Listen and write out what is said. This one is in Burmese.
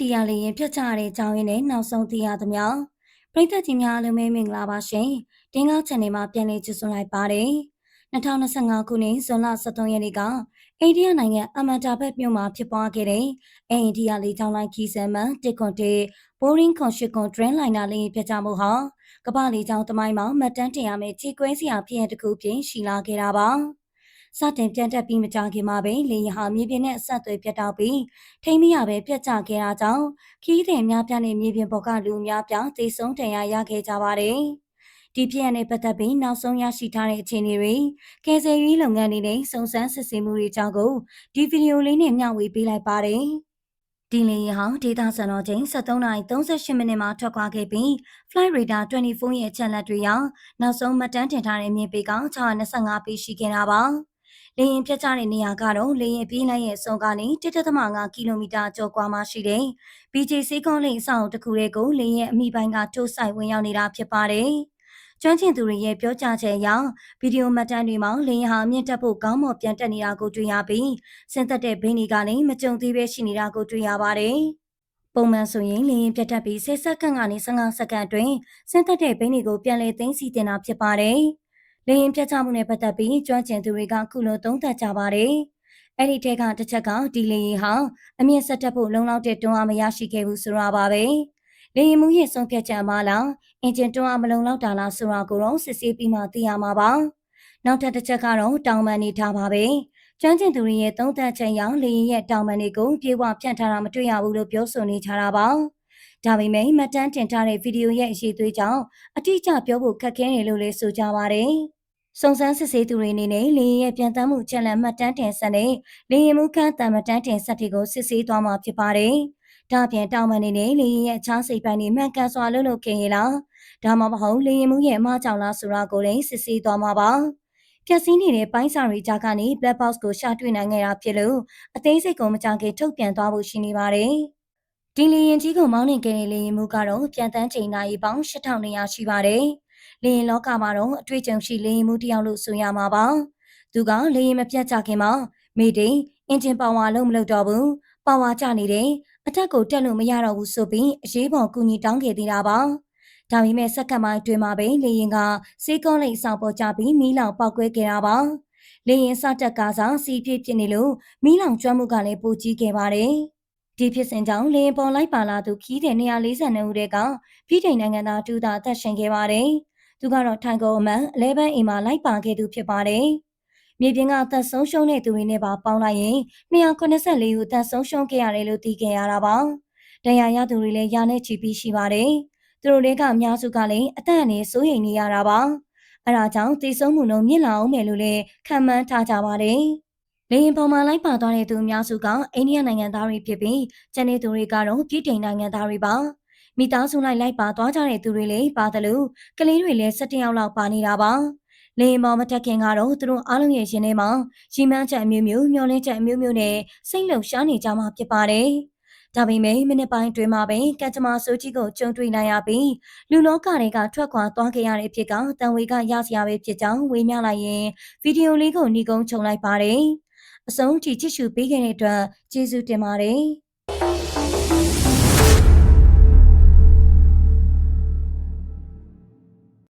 ဒီယာလေးရင်ပြတ်ချတဲ့အကြောင်းရင်းနဲ့နောက်ဆုံးသိရသမျှပရိသတ်ကြီးများအားလုံးပဲမင်္ဂလာပါရှင်။တင်းကား channel မှာပြန်လည်ကြိုဆိုလိုက်ပါတယ်။2025ခုနှစ်ဇွန်လ23ရက်နေ့ကအိန္ဒိယနိုင်ငံအမတာဘတ်မြို့မှာဖြစ်ပွားခဲ့တဲ့အိန္ဒိယလေးချောင်းလိုက်ခီးစံမှတစ်ခွန်တေဘိုးရင်းခွန်ရှိခွန်ဒရင်လိုင်းနာလေးပြတ်ချမှုဟာကမ္ဘာလေးချောင်းတမိုင်းမှာမှတ်တမ်းတင်ရမယ့်ကြီးကွဲစရာဖြစ်ရတစ်ခုဖြစ်ရှိလာခဲ့တာပါ။ စတင်ပြန့်တက်ပြီးမကြခင်မှာပဲလေယာဉ်ဟာမြေပြင်နဲ့အဆက်အသွယ်ပြတ်တောက်ပြီးထိမ့်မရပဲပြတ်ကျခဲ့တာကြောင့်ခီးသည်များပြားနဲ့မြေပြင်ပေါ်ကလူများပြားသေဆုံးဒဏ်ရာရခဲ့ကြပါတယ်။ဒီဖြစ်ရတဲ့ပတ်သက်ပြီးနောက်ဆုံးရရှိထားတဲ့အခြေအနေတွေကယ်ဆယ်ရေးလုပ်ငန်းတွေနဲ့စုံစမ်းစစ်ဆေးမှုတွေကြောင့်ကိုဒီဗီဒီယိုလေးနဲ့မျှဝေပေးလိုက်ပါတယ်။ဒီလေယာဉ်ဟာဒေတာစံတော်ချိန်73:38မိနစ်မှာထွက်ခွာခဲ့ပြီး Flight Radar 24ရဲ့အချက်လက်တွေအရနောက်ဆုံးမှတ်တမ်းတင်ထားတဲ့မြေပေက625ပေရှိခဲ့တာပါ။ လေရင်ပြတ်ကျတဲ့နေရာကတော့လေရင်ပြေးလိုက်ရဲ့အစုံကနေ1.5ကီလိုမီတာကျော်ကွာမှရှိတယ်။ BJ စေးကောလိန်အဆောင်တစ်ခုတည်းကိုလေရင်အမိပိုင်းကတိုးဆိုင်ဝင်ရောက်နေတာဖြစ်ပါတယ်။ကျွမ်းကျင်သူတွေရဲ့ပြောကြားချက်အရဗီဒီယိုမှတ်တမ်းတွေမှာလင်းဟာမြင့်တက်ဖို့ကောင်းမော်ပြန်တက်နေတာကိုတွေ့ရပြီးဆင်းသက်တဲ့ဘင်းတွေကလည်းမကြုံသေးပဲရှိနေတာကိုတွေ့ရပါတယ်။ပုံမှန်ဆိုရင်လင်းရင်ပြတ်တက်ပြီး10စက္ကန့်ကနေ15စက္ကန့်အတွင်းဆင်းသက်တဲ့ဘင်းတွေကိုပြန်လည်သိမ်းစီတင်တာဖြစ်ပါတယ်။ လေရင်ပြတ်ချမှုနဲ့ပတ်သက်ပြီးကျွမ်းကျင်သူတွေကခုလိုသုံးသပ်ကြပါတယ်။အဲ့ဒီထဲကတစ်ချက်ကဒီလေရင်ဟာအမြင့်ဆက်တက်ဖို့လုံလောက်တဲ့တွန်းအားမရရှိခဲ့ဘူးဆိုတာပါပဲ။လေရင်မှုရဲ့ဆုံးဖြတ်ချက်မှာလားအင်ဂျင်တွန်းအားမလုံလောက်တာလားဆိုတာကိုတော့စစ်ဆေးပြီးမှသိရမှာပါ။နောက်ထပ်တစ်ချက်ကတော့တောင်ပန်နေထားပါပဲ။ကျွမ်းကျင်သူတွေရဲ့သုံးသပ်ချက်အရလေရင်ရဲ့တောင်ပန်တွေကိုပြေဝဖြန့်ထားတာမတွေ့ရဘူးလို့ပြောဆိုနေကြတာပါ။ဒါပေမဲ့မှတ်တမ်းတင်ထားတဲ့ဗီဒီယိုရဲ့အရေးသွေးကြောင့်အတိအကျပြောဖို့ခက်ခဲနေလို့လည်းဆိုကြပါရယ်။ စုံစမ်းစစ်ဆေးသူတွေအနေနဲ့လေရင်ရဲ့ပြန်တမ်းမှုချက်လက်မှတ်တမ်းတင်ဆက်နဲ့လေရင်မှုခန့်တမ်းမှတ်တမ်းတင်ဆက်တွေကိုစစ်ဆေးသွားမှာဖြစ်ပါတယ်။ဒါပြင်တောင်ပန်နေနဲ့လေရင်ရဲ့အခြားစိတ်ပိုင်းတွေမှန်ကန်စွာလုပ်လို့ခင်ရလား။ဒါမှမဟုတ်လေရင်မှုရဲ့အမှားကြောင့်လားဆိုတာကိုလည်းစစ်ဆေးသွားမှာပါ။ဖြက်စီးနေတဲ့ပိုင်းစာတွေကြားကနေ black box ကိုရှာတွေ့နိုင်ခဲ့တာဖြစ်လို့အသေးစိတ်ကိုမကြခင်ထုတ်ပြန်သွားဖို့ရှိနေပါတယ်။ဒီလေရင်ကြီးကိုမောင်းနေခဲ့တဲ့လေရင်မှုကတော့ပြန်တန်းချိန်နာရီပေါင်း8200ရှိပါတယ်။ လေရင်လောကမှာတော့အတွေ့အကြုံရှိလေရင်မှုတယောက်လို့ဆိုရမှာပါသူကလေရင်မပြတ်ကြခင်မှာမိတိအင်ဂျင်ပါဝါလုံးမလုပ်တော့ဘူးပါဝါကျနေတယ်အထက်ကိုတက်လို့မရတော့ဘူးဆိုပြီးအရေးပေါ်ကူညီတောင်းခဲ့သေးတာပါဒါပေမဲ့စက္ကန့်ပိုင်းအတွင်းမှာပဲလေရင်ကစေးကောလိပ်ဆောင်ပေါ်ကျပြီးမီးလောင်ပောက်ကွဲခဲ့တာပါလေရင်စတက်ကားဆောင်စီပြည့်ဖြစ်နေလို့မီးလောင်ကျွမ်းမှုကလည်းပိုကြီးခဲ့ပါတယ်ဒီဖြစ်စဉ်ကြောင့်လေရင်ပေါ်လိုက်ပါလာသူခီးတဲ့142ဦးတဲကပြည်ထိုင်နိုင်ငံသားတူတာအသက်ရှင်ခဲ့ပါတယ်။ သူကတော့ထိုင်ကုန်အမှန်11အိမ်မှာလိုက်ပါခဲ့သူဖြစ်ပါတယ်။မြေပြင်ကသက်ဆုံးရှုံးတဲ့သူတွေနဲ့ပါပေါင်းလိုက်ရင်284ဦးသက်ဆုံးရှုံးခဲ့ရတယ်လို့သိခဲ့ရတာပါ။တရားရသူတွေလည်းရာနဲ့ချီပြီးရှိပါတယ်။သူတို့တွေကအများစုကလည်းအသက်အန္တရာယ်စိုးရိမ်နေရတာပါ။အဲဒါကြောင့်သေဆုံးမှုနှုန်းမြင့်လာအောင်မယ်လို့လည်းခံမှန်းထားကြပါတယ်။လေရင်ပေါ်မှာလိုက်ပါသွားတဲ့သူအများစုကအိန္ဒိယနိုင်ငံသားတွေဖြစ်ပြီးကျန်တဲ့သူတွေကတော့ပြည်ထိုင်နိုင်ငံသားတွေပါ။ မိသားစုလိုက်လိုက်ပါသွားကြတဲ့သူတွေလည်းပါတယ်လို့ကလေးတွေလည်း၁၇ယောက်လောက်ပါနေတာပါ။လေမော်မတက်ခင်ကတော့သူတို့အားလုံးရဲ့ရှင်ထဲမှာရီမန်းချက်အမျိုးမျိုးမျောလင်းချက်အမျိုးမျိုးနဲ့စိတ်လှုပ်ရှားနေကြမှာဖြစ်ပါတယ်။ဒါပေမဲ့မိနစ်ပိုင်းတွင်မှာပဲကံကြမ္မာဆိုးကြီးကိုကြုံတွေ့နိုင်ရပြီးလူလောကတွေကထွက်ခွာသွားခဲ့ရတဲ့အဖြစ်ကတန်ဝေကရစရာပဲဖြစ်ကြောင်းဝေမျှလိုက်ရင်ဗီဒီယိုလေးကိုညီကုန်းခြုံလိုက်ပါတယ်။အဆုံးထိချစ်ရှုပေးခဲ့တဲ့အတွက်ကျေးဇူးတင်ပါတယ်။